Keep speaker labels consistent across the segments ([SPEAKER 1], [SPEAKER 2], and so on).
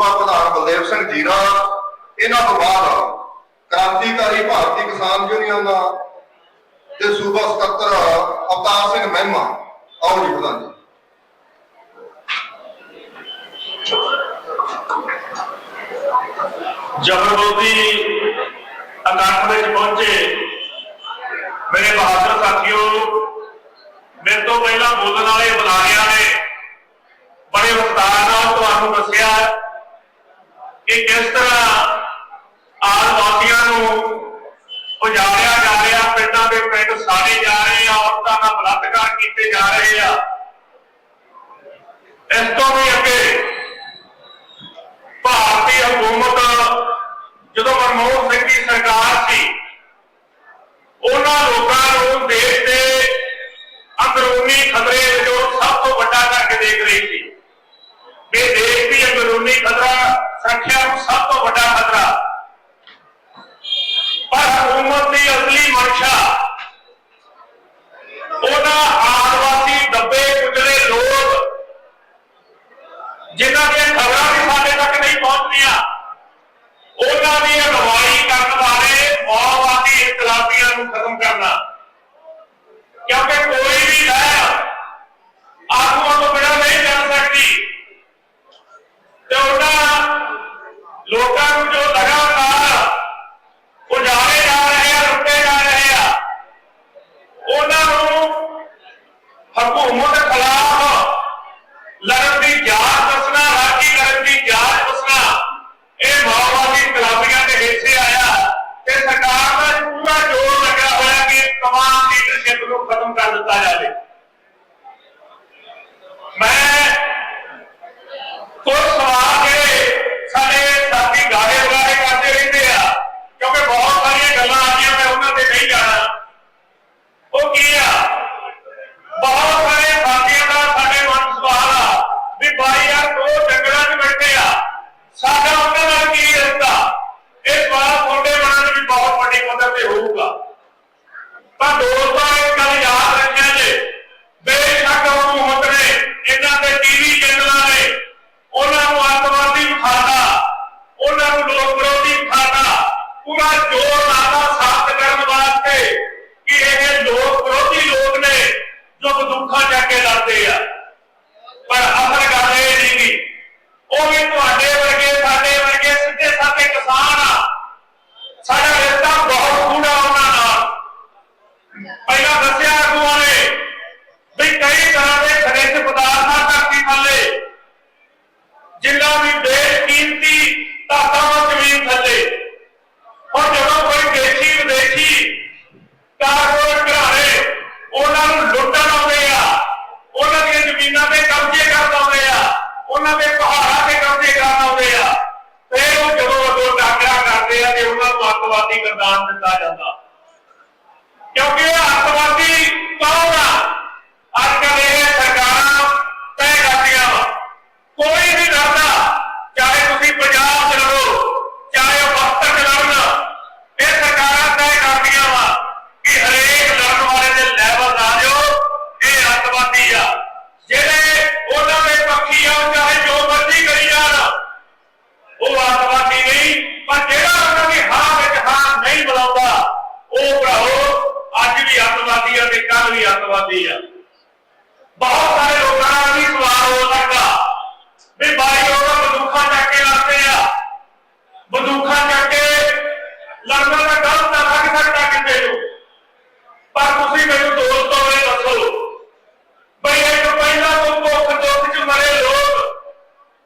[SPEAKER 1] ਸੂਬਾ ਪ੍ਰਧਾਨ ਬਲਦੇਵ ਸਿੰਘ ਜੀਰਾ ਇਹਨਾਂ ਤੋਂ ਬਾਅਦ ਕ੍ਰਾਂਤੀਕਾਰੀ ਭਾਰਤੀ ਕਿਸਾਨ ਯੂਨੀਅਨ ਦਾ ਤੇ ਸੂਬਾ ਸਕੱਤਰ ਅਵਤਾਰ ਸਿੰਘ ਮਹਿਮਾ। ਆਓ ਜੀ ਪ੍ਰਧਾਨ ਜੀ।
[SPEAKER 2] ਜਬਰਦਸਤੀ ਇਕੱਠ ਵਿੱਚ ਪਹੁੰਚੇ। ਮੇਰੇ ਬਹਾਦਰ ਸਾਥੀਓ, ਮੇਰੇ ਤੋਂ ਪਹਿਲਾਂ ਬੋਲਣ ਵਾਲੇ ਬੁਲਾਰਿਆਂ ਨੇ ਬੜੇ ਵਿਸਤਾਰ ਨਾਲ ਤੁਹਾਨੂੰ ਦੱਸਿਆ। ਕਿ ਕਿਸ ਤਰ੍ਹਾਂ ਆਦਿਵਾਸੀਆਂ ਨੂੰ ਉਜਾੜਿਆ ਜਾ ਰਿਹਾ, ਪਿੰਡਾਂ ਦੇ ਪਿੰਡ ਸਾੜੇ ਜਾ ਰਹੇ ਆ, ਔਰਤਾਂ ਦਾ ਬਲਾਤਕਾਰ ਕੀਤੇ ਜਾ ਰਹੇ ਆ। ਇਸ ਤੋਂ ਵੀ ਅੱਗੇ ਭਾਰਤੀ ਹਕੂਮਤ ਜਦੋਂ ਮਨਮੋਹਨ ਸਿੰਘ ਦੀ ਸਰਕਾਰ ਸੀ, ਉਹਨਾਂ ਲੋਕਾਂ ਨੂੰ ਦੇਸ਼ ਦੇ ਅੰਦਰੂਨੀ ਖਤਰੇ ਵਜੋਂ ਸਭ ਤੋਂ ਵੱਡਾ ਕਰਕੇ ਦੇਖ ਰਹੀ ਸੀ। ਵੀ ਦੇਸ਼ ਦੀ ਅੰਦਰੂਨੀ ਖਤਰਾ ਸੁਰੱਖਿਆ ਨੂੰ ਸਭ ਤੋਂ ਵੱਡਾ ਖਤਰਾ। ਪਰ ਹਕੂਮਤ ਦੀ ਅਸਲੀ ਮਨਸ਼ਾ ਉਹਨਾਂ ਆਦਿਵਾਸੀ ਦੱਬੇ ਕੁਚਲੇ ਲੋਕ, ਜਿਨ੍ਹਾਂ ਦੀਆਂ ਖਬਰਾਂ ਵੀ ਸਾਡੇ ਤੱਕ ਨਹੀਂ ਪਹੁੰਚਦੀਆਂ, ਉਹਨਾਂ ਦੀ ਅਗਵਾਈ ਕਰਨ ਵਾਲੇ ਮਾਓਵਾਦੀ ਇਤਲਾਫੀਆਂ ਨੂੰ ਖਤਮ ਕਰਨਾ। ਕਿਉਂਕਿ ਕੋਈ কোন ਬੇਕੀਮਤੀ ਧਾਤਾਂ ਜ਼ਮੀਨ ਥੱਲੇ। ਹੁਣ ਜਦੋਂ ਕੋਈ ਦੇਸ਼ੀ ਵਿਦੇਸ਼ੀ ਕਾਰਪੋਰੇਟ ਘਰਾਣੇ ਉਹਨਾਂ ਨੂੰ ਲੁੱਟਣ ਆਉਂਦੇ ਆ, ਉਹਨਾਂ ਦੀਆਂ ਜ਼ਮੀਨਾਂ ਤੇ ਕਬਜ਼ੇ ਕਰਨ ਆਉਂਦੇ ਆ, ਉਹਨਾਂ ਦੇ ਪਹਾੜਾਂ ਤੇ ਕਬਜ਼ੇ ਕਰਨ ਆਉਂਦੇ ਆ, ਫਿਰ ਉਹ ਜਦੋਂ ਅੱਗੋਂ ਟਾਕਰਾ ਕਰਦੇ ਆ ਤੇ ਉਹਨਾਂ ਨੂੰ ਅੱਤਵਾਦੀ ਗਰਦਾਨ ਦਿੱਤਾ ਜਾਂਦਾ। ਕਿਉਂਕਿ ਇਹ ਅੱਤਵਾਦੀ ਕੌਣ ਆ ਅੱਜ ਕੱਲ੍ਹ ਇਹ ਸਰਕਾਰਾਂ ਤੈਅ ਕਰਦੀਆਂ ਵਾ ਕੋਈ ਨਹੀਂ ਡਰਦਾ ਚਾਹੇ ਤੁਸੀਂ ਪੰਜਾਬ ਚ ਲੜੋ ਚਾਹੇ ਉਹ ਬਖਤਰ ਚ ਲੜਨ ਇਹ ਸਰਕਾਰਾਂ ਤੈਅ ਕਰਦੀਆਂ ਵਾ ਕਿ ਹਰੇਕ ਲੜਨ ਵਾਲੇ ਦੇ ਲੈਵਲ ਆ ਜਾਓ ਇਹ ਅੱਤਵਾਦੀ ਆ ਜਿਹੜੇ ਉਹਨਾਂ ਦੇ ਪੱਖੀ ਆ ਉਹ ਚਾਹੇ ਜੋ ਮਰਜ਼ੀ ਕਰੀ ਜਾਣ ਉਹ ਅੱਤਵਾਦੀ ਨਹੀਂ ਪਰ ਜਿਹੜਾ ਉਹਨਾਂ ਦੀ ਹਾਂ ਵਿੱਚ ਹਾਂ ਨਹੀਂ ਬੁਲਾਉਂਦਾ ਉਹ ਭਰਾਓ ਅੱਜ ਵੀ ਅੱਤਵਾਦੀ ਆ ਤੇ ਕੱਲ ਆ। ਬਹੁਤ ਸਾਰੇ ਲੋਕਾਂ ਦਾ ਵੀ ਸਵਾਲ ਹੋ ਸਕਦਾ ਵੀ ਬਾਈ ਉਹਨਾਂ ਬੰਦੂਕਾਂ ਚੱਕ ਕੇ ਲੜਦੇ ਆ। ਬੰਦੂਕਾਂ ਚੱਕ ਕੇ ਲੜਨਾ ਤਾਂ ਗਲਤ ਆ, ਲੱਗ ਸਕਦਾ ਕਿਤੇ ਨੂੰ। ਪਰ ਤੁਸੀਂ ਮੈਨੂੰ ਦੋਸਤੋ ਇਹ ਦੱਸੋ। ਬਈ ਇੱਕ ਪਹਿਲਾਂ ਤੋਂ ਭੁੱਖ ਦੁੱਖ ਚ ਮਰੇ ਲੋਕ,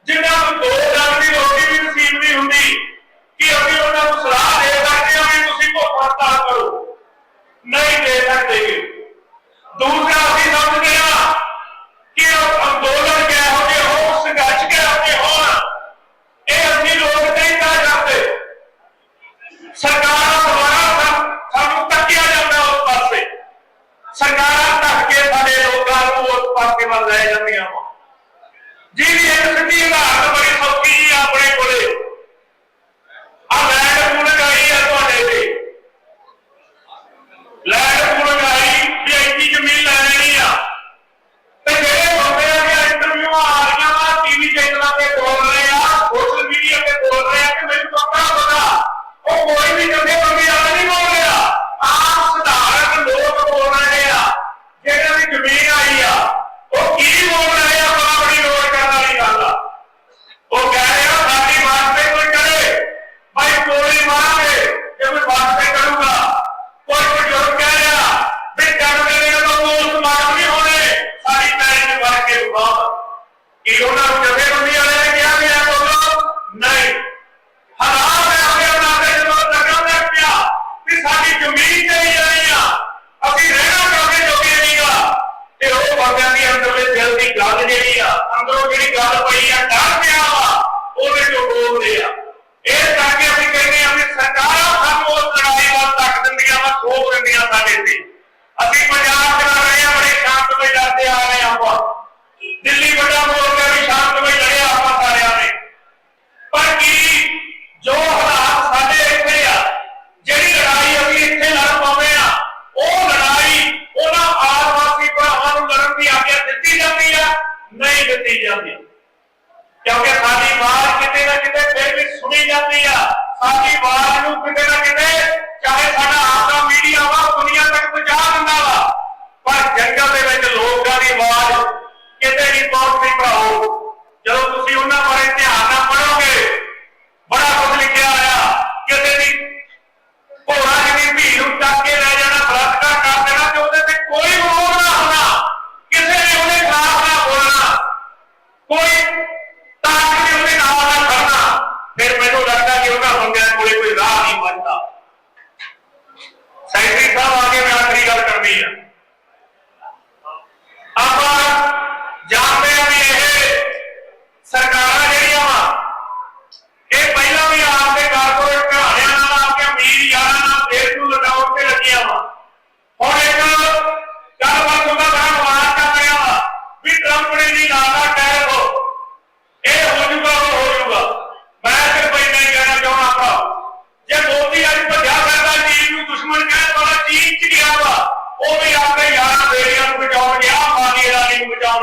[SPEAKER 2] ਜਿਨ੍ਹਾਂ ਨੂੰ ਦੋ ਡੰਗ ਦੀ ਰੋਟੀ ਵੀ ਨਸੀਬ ਨਹੀਂ ਹੁੰਦੀ, ਕਿ ਅਸੀਂ ਉਹਨਾਂ ਨੂੰ ਸਲਾਹ ਦੇ ਸਕਦੇ ਹਾਂ ਵੀ ਤੁਸੀਂ ਭੁੱਖ ਹੜਤਾਲ ਕਰੋ। ਨਹੀਂ ਦੇ ਸਕਦੇ। ਕੇ ਵੱਲ ਲੈ ਜਾਂਦੀਆਂ ਜੀ ਵੀ ਇਹ ਸਿੱਧੀ ਆਧਾਰ ਬੜੀ ਸੌਖੀ ਜੀ ਆਪਣੇ ਕੋਲੇ। सारी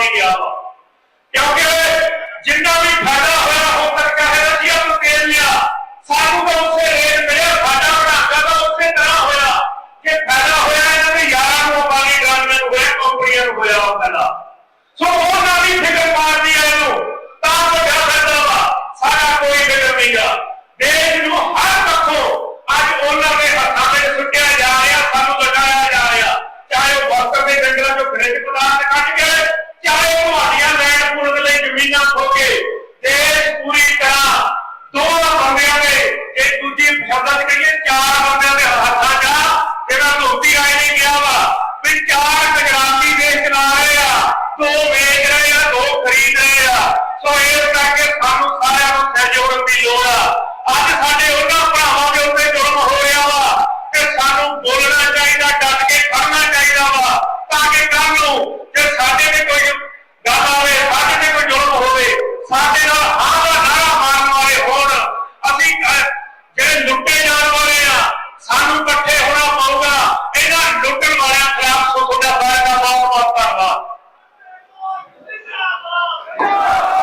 [SPEAKER 2] ਕੇ ਗਿਆ ਵਾ। ਕਿਉਂਕਿ ਜਿੰਨਾ ਵੀ ਫਾਇਦਾ ਹੋਇਆ ਹੋ ਸਕਦਾ ਹੈ ਜੀ ਆਪ ਤੇਲ ਲਿਆ, ਸਾਨੂੰ ਤਾਂ ਉਸੇ ਰੇਟ ਮਿਲਿਆ ਸਾਡਾ ਬਣਾਗਾ ਤਾਂ ਉਸੇ ਤਰ੍ਹਾਂ ਹੋਇਆ। ਕਿ ਫਾਇਦਾ ਹੋਇਆ, ਇਹਨਾਂ ਦੇ ਯਾਰਾਂ ਨੂੰ ਬਾਲੀ ਗਵਰਨਮੈਂਟ ਹੋਇਆ ਕੰਪਨੀਆਂ ਨੂੰ ਹੋਇਆ ਉਹ ਫਾਇਦਾ। ਸੋ ਉਹ ਨਾ ਵੀ ਫਿਕਰ ਮਾਰਦੀ ਐ ਇਹਨੂੰ, ਤਾਂ ਵੱਡਾ ਫਾਇਦਾ ਵਾ। ਸਾਡਾ ਕੋਈ ਫਿਕਰ ਨਹੀਂਗਾ ਦੇਸ਼ ਨੂੰ ਹਰ ਪੱਖੋਂ ਅੱਜ ਉਹਨਾਂ ਦੇ ਹੱਥਾਂ ਵਿੱਚ ਸੁੱਟਿਆ ਜਾ ਰਿਹਾ, ਸਾਨੂੰ ਲਗਾਇਆ ਜਾ ਰਿਹਾ। ਚਾਹੇ ਉਹ ਵਰਕਰ ਦੇ ਡੰਗਰਾਂ 'ਚੋਂ ਫਰਿੱਜ ਸੋ ਇਸ ਕਰਕੇ ਸਾਨੂੰ ਸਾਰਿਆਂ ਨੂੰ ਸਹਿਯੋਗ ਦੀ ਲੋੜ ਆ। ਅੱਜ ਸਾਡੇ ਉਹਨਾਂ